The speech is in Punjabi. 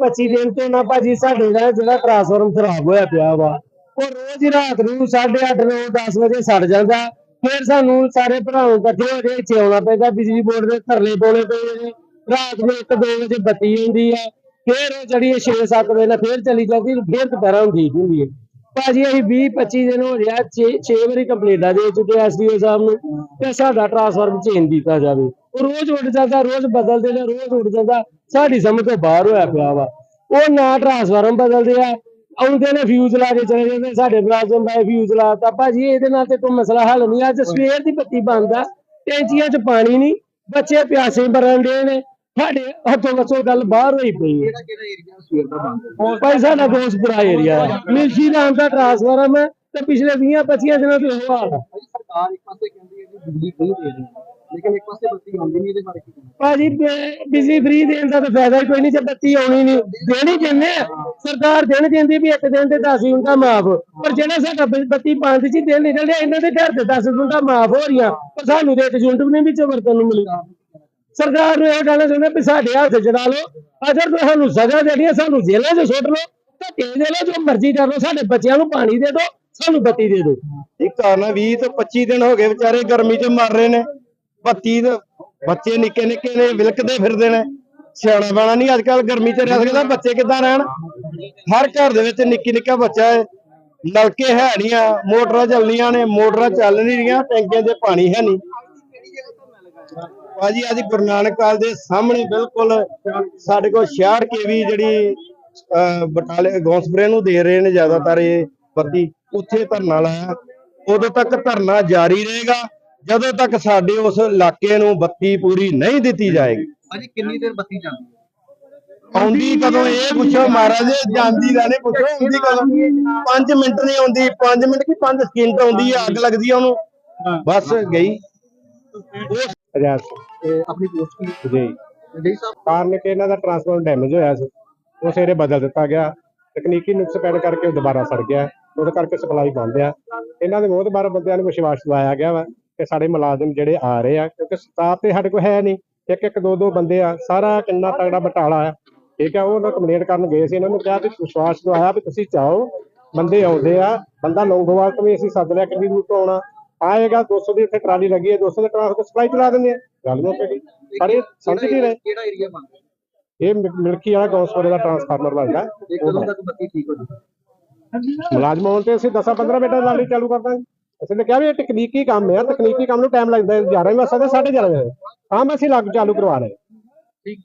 25 ਦਿਨ ਤੋਂ ਨਾ ਭਾਜੀ ਸਾਡੇ ਦਾ ਜਿਹੜਾ ਟਰਾਂਸਫਾਰਮ ਖਰਾਬ ਹੋਇਆ ਪਿਆ ਵਾ। ਉਹ ਰੋਜ਼ ਹੀ ਰਾਤ ਨੂੰ 8:30 9 10 ਵਜੇ ਸੜ ਜਾਂਦਾ। ਫਿਰ ਸਾਨੂੰ ਸਾਰੇ ਭਰਾਵਾਂ ਇਕੱਠੇ ਹੋ ਕੇ ਇੱਥੇ ਆਉਣਾ ਪੈਂਦਾ। ਬਿਜਲੀ ਬੋਰਡ ਦੇ ਧਰਨੇ ਪਾਉਣੇ ਪਏ ਨੇ। ਰਾਤ ਨੂੰ 1-2 ਵਜੇ ਬੱਤੀ ਹੁੰਦੀ ਆ। ਫਿਰ ਉਹ ਜਿਹੜੀ 6-7 ਵਜੇ ਨਾਲ ਫਿਰ ਚਲੀ ਜਾਂਦੀ ਫਿਰ ਦੁਪਹਿਰਾਂ ਨੂੰ ਠੀਕ ਹੁੰਦੀ ਹੈ ਭਾਜੀ, ਅਸੀਂ 20-25 ਦਿਨ ਹੋ ਗਿਆ 6 ਵਾਰੀ ਕੰਪਲੇਂਟਾਂ ਦੇ ਚੁੱਕੇ ਐਸਡੀਓ ਸਾਹਿਬ ਨੂੰ ਤੇ ਸਾਡਾ ਟਰਾਂਸਫਾਰਮ ਚੇਂਜ ਕੀਤਾ ਜਾਵੇ। ਉਹ ਰੋਜ਼ ਉੱਡ ਜਾਂਦਾ, ਰੋਜ਼ ਬਦਲਦੇ ਨੇ, ਰੋਜ਼ ਉੱਡ ਜਾਂਦਾ। ਸਾਡੀ ਸਮਝ ਤੋਂ ਬਾਹਰ ਹੋਇਆ ਪਿਆ ਵਾ। ਉਹ ਨਾ ਟਰਾਂਸਫਾਰਮ ਬਦਲਦੇ ਆ। ਆਉਂਦੇ ਨੇ ਫਿਊਜ਼ ਲਾ ਕੇ ਚਲੇ ਜਾਂਦੇ ਸਾਡੇ ਮੁਲਾਜ਼ਮ ਬਾਈ ਫਿਊਜ਼ ਲਾਤਾ ਭਾਜੀ, ਇਹਦੇ ਨਾਲ ਤੇ ਕੋਈ ਮਸਲਾ ਹੱਲ ਨਹੀਂ। ਅੱਜ ਸਵੇਰ ਦੀ ਬੱਤੀ ਬੰਦ ਆ। ਟੈਂਚੀਆਂ 'ਚ ਪਾਣੀ ਨਹੀਂ। ਬੱਚੇ ਪਿਆਸੇ ਮਰਨ ਦੇ ਨੇ। ਸਾਡੇ ਹੱਥੋਂ ਵੱਸੋਂ ਗੱਲ ਬਾਹਰ ਹੋਈ ਪਈ ਹੈ। ਸਵੇਰ ਦਾ ਬੰਦ ਭਾਈ ਸਾਡਾ ਏਰੀਆ ਹੈ ਮਿਲਸ਼ੀ ਨਾਮ ਦਾ ਟਰਾਂਸਫਾਰਮ ਹੈ ਤੇ ਪਿਛਲੇ 20 25 ਦਿਨਾਂ ਤੋਂ ਇਹ ਹਾਲ ਹੈ ਭਾਈ ਸਰਕਾਰ ਇੱਕ ਪਾਸੇ ਕਹਿੰਦੀ ਹੈ ਕਿ ਬਿਜਲੀ ਫ੍ਰੀ ਦੇ ਰਹੀ ਹੈ ਲੇਕਿਨ ਇੱਕ ਪਾਸੇ ਬੱਤੀ ਆਉਂਦੀ ਨਹੀਂ ਇਹਦੇ ਬਾਰੇ ਕੀ ਭਾਜੀ ਬਿਜਲੀ ਫ੍ਰੀ ਦੇਣ ਦਾ ਤਾਂ ਫਾਇਦਾ ਹੀ ਕੋਈ ਨਹੀਂ ਜੇ ਬੱਤੀ ਆਉਣੀ ਨਹੀਂ। ਦੇਣੀ ਕਹਿੰਦੇ ਸਰਕਾਰ ਦੇਣ ਕਹਿੰਦੀ ਵੀ ਇੱਕ ਦਿਨ ਤੇ 10 ਯੂਨਿਟਾਂ ਮਾਫ। ਪਰ ਜਿਹੜਾ ਸਾਡਾ ਬੱਤੀ ਪੰਜ ਚ ਦਿਨ ਨਿਕਲ ਰਿਹਾ ਇਹਨਾਂ ਦੇ ਘਰ ਤੇ 10 ਯੂਨਿਟਾਂ ਮਾਫ ਹੋ ਰਹੀਆਂ। ਪਰ ਸਾਨੂੰ ਤੇ ਇੱਕ ਯੂਨਿਟ ਵੀ ਨਹੀਂ ਵਿੱਚੋਂ ਵਰਤਨ ਨੂੰ ਮਿਲੀ ਸਰਕਾਰ ਨੂੰ ਇਹ ਕਹਿਣਾ ਚਾਹੁੰਦਾ ਵੀ ਸਾਡੇ ਹੱਥ ਚੜਾ ਲਓ। ਅਗਰ ਤੁਹਾਨੂੰ ਸਜ਼ਾ ਦੇਣੀ ਹੈ, ਸਾਨੂੰ ਜੇਲ੍ਹਾਂ 'ਚ ਸੁੱਟ ਲਓ। ਧੱਕੇ ਦੇ ਲਓ ਜੋ ਮਰਜ਼ੀ ਕਰ ਲਓ। ਸਾਡੇ ਬੱਚਿਆਂ ਨੂੰ ਪਾਣੀ ਦੇ ਦਿਓ, ਸਾਨੂੰ ਬੱਤੀ ਦੇ ਦਿਓ। ਇਹ ਕਾਰਨ 20 ਤੋਂ 25 ਦਿਨ ਹੋ ਗਏ ਵਿਚਾਰੇ ਗਰਮੀ 'ਚ ਮਰ ਰਹੇ ਨੇ। ਬੱਤੀ ਦੇ ਬੱਚੇ ਨਿੱਕੇ ਨਿੱਕੇ ਨੇ, ਵਿਲਕਦੇ ਫਿਰਦੇ ਨੇ। ਸਿਆਣਾ ਬਾਣਾ ਨਹੀਂ ਅੱਜ ਕੱਲ ਗਰਮੀ 'ਚ ਰਹਿ ਸਕਦਾ। ਬੱਚੇ ਕਿੱਦਾਂ ਰਹਿਣ? ਹਰ ਘਰ ਦੇ ਵਿੱਚ ਨਿੱਕੀ ਨਿੱਕਾ ਬੱਚਾ ਹੈ। ਨਲਕੇ ਹੈ ਨਹੀਂ ਆ, ਮੋਟਰਾਂ ਚੱਲਣੀਆਂ ਨੇ, ਮੋਟਰਾਂ ਚੱਲ ਨਹੀਂ ਰਹੀਆਂ, ਟੈਂਕੀਆਂ 'ਚ ਪਾਣੀ ਹੈ ਨਹੀਂ ਭਾਜੀ ਅੱਜ ਗੁਰੂ ਨਾਨਕ ਕਾਲ ਦੇ ਸਾਹਮਣੇ ਬਿਲਕੁਲ ਸਾਡੇ ਕੋਲ 66 ਕੇਵੀ ਜਿਹੜੀ ਅਹ, ਬਟਾਲੇ ਗੌਂਸਪਰੇ ਨੂੰ ਦੇ ਰਹੇ ਨੇ ਜ਼ਿਆਦਾਤਰ ਇਹ ਬੱਤੀ ਉੱਥੇ ਧਰਨਾ ਲਾਇਆ। ਉਦੋਂ ਤੱਕ ਧਰਨਾ ਜਾਰੀ ਰਹੇਗਾ ਜਦੋਂ ਤੱਕ ਸਾਡੇ ਉਸ ਇਲਾਕੇ ਨੂੰ ਬੱਤੀ ਪੂਰੀ ਨਹੀਂ ਦਿੱਤੀ ਜਾਏਗੀ। ਭਾਜੀ ਕਿੰਨੀ ਦੇਰ ਬੱਤੀ ਜਾਂਦੀ ਹੈ? ਆਉਂਦੀ ਕਦੋਂ ਇਹ ਪੁੱਛੋ ਮਹਾਰਾਜ ਜਾਂਦੀ ਦਾ ਨਹੀਂ ਪੁੱਛੋ ਆਉਂਦੀ ਕਦੋਂ? 5 ਮਿੰਟ ਨਹੀਂ ਆਉਂਦੀ 5 ਮਿੰਟ ਕੀ 5 ਸਕਿੰਟ ਆਉਂਦੀ ਆ ਅੱਗ ਲੱਗਦੀ ਆ ਉਹਨੂੰ। ਬਸ ਗਈ। ਅਜਾਸ ਤੇ ਆਪਣੀ ਪੋਸਟ ਕੀ ਜੀ। ਜੀ ਸਾਹਿਬ ਕਾਰਨ ਕਿ ਇਹਨਾਂ ਦਾ ਟਰਾਂਸਫਾਰਮਰ ਡੈਮੇਜ ਹੋਇਆ ਸੀ। ਉਹ ਸਵੇਰੇ ਬਦਲ ਦਿੱਤਾ ਗਿਆ। ਤਕਨੀਕੀ ਨੁਕਸ ਪੈਣ ਕਰਕੇ ਉਹ ਦੁਬਾਰਾ ਸੜ ਗਿਆ। ਉਹਦੇ ਕਰਕੇ ਸਪਲਾਈ ਬੰਦ ਆ। ਇਹਨਾਂ ਦੇ ਬਹੁਤ ਬਾਰ ਬੰਦਿਆਂ ਨੂੰ ਵਿਸ਼ਵਾਸ ਦਿਵਾਇਆ ਗਿਆ ਵਾ ਕਿ ਸਾਡੇ ਮੁਲਾਜ਼ਮ ਜਿਹੜੇ ਆ ਰਹੇ ਆ ਕਿਉਂਕਿ ਸਟਾਫ ਤੇ ਸਾਡੇ ਕੋਲ ਹੈ ਨਹੀਂ। ਇੱਕ ਇੱਕ ਦੋ ਦੋ ਬੰਦੇ ਆ। ਸਾਰਾ ਕਿੰਨਾ ਤਗੜਾ ਬਟਾਲਾ ਆ। ਠੀਕ ਆ ਉਹ ਉਹਨਾਂ ਕੰਪਲੇਂਟ ਕਰਨ ਗਏ ਸੀ। ਇਹਨਾਂ ਨੂੰ ਕਿਹਾ ਵੀ ਵਿਸ਼ਵਾਸ ਦਵਾਇਆ ਵੀ ਤੁਸੀਂ ਚਾਹੋ ਬੰਦੇ ਆਉਂਦੇ ਆ। ਬੰਦਾ ਲੌਂਗੋਵਾਲ ਤੋਂ ਵੀ ਅਸੀਂ ਸੱਦ ਲਿਆ ਕਿੰਨੀ ਦੂਰ ਤੋਂ ਆਉਣਾ। ਆਏਗਾ 200 ਦੀ ਉੱਥੇ ਟਰਾਲੀ ਲੱਗੀ ਹੈ 200 ਦੇ ਟਰਾਂਸਪੋਰਟ ਸਪਲਾਈ ਚਲਾ ਦਿੰਦੇ ਆ। ਗੱਲ ਮੁੱਕ ਗਈ ਸਾਰੇ ਸਮਝ ਨਹੀਂ ਰਹੇ। ਕਿਹੜਾ ਏਰੀਆ? ਇਹ ਮਿਲਕੀ ਵਾਲਾ ਗੌਸਪੁਰ ਦਾ ਟਰਾਂਸਫਾਰਮਰ ਲੱਗਦਾ ਇਹ ਕਦੋਂ ਤੱਕ ਬੱਤੀ ਠੀਕ ਹੋ ਜਾਊਗੀ ਮੁਲਾਜ਼ਮ ਹੋਣ ਤੇ ਅਸੀਂ 10 15 ਮਿੰਟਾਂ ਲਾਲੀ ਚਾਲੂ ਕਰ ਦਾਂਗੇ ਅਸੀਂ ਤਾਂ ਕਿਹਾ ਵੀ ਇਹ ਤਕਨੀਕੀ ਕੰਮ ਹੈ ਤਕਨੀਕੀ ਕੰਮ ਨੂੰ ਟਾਈਮ ਲੱਗਦਾ ਹੈ। 11 ਵਜੇ ਵਸਦਾ 11:30 ਵਜੇ। ਕੰਮ ਅਸੀਂ ਲੱਗ ਚਾਲੂ ਕਰਵਾ ਰਹੇ ਠੀਕ।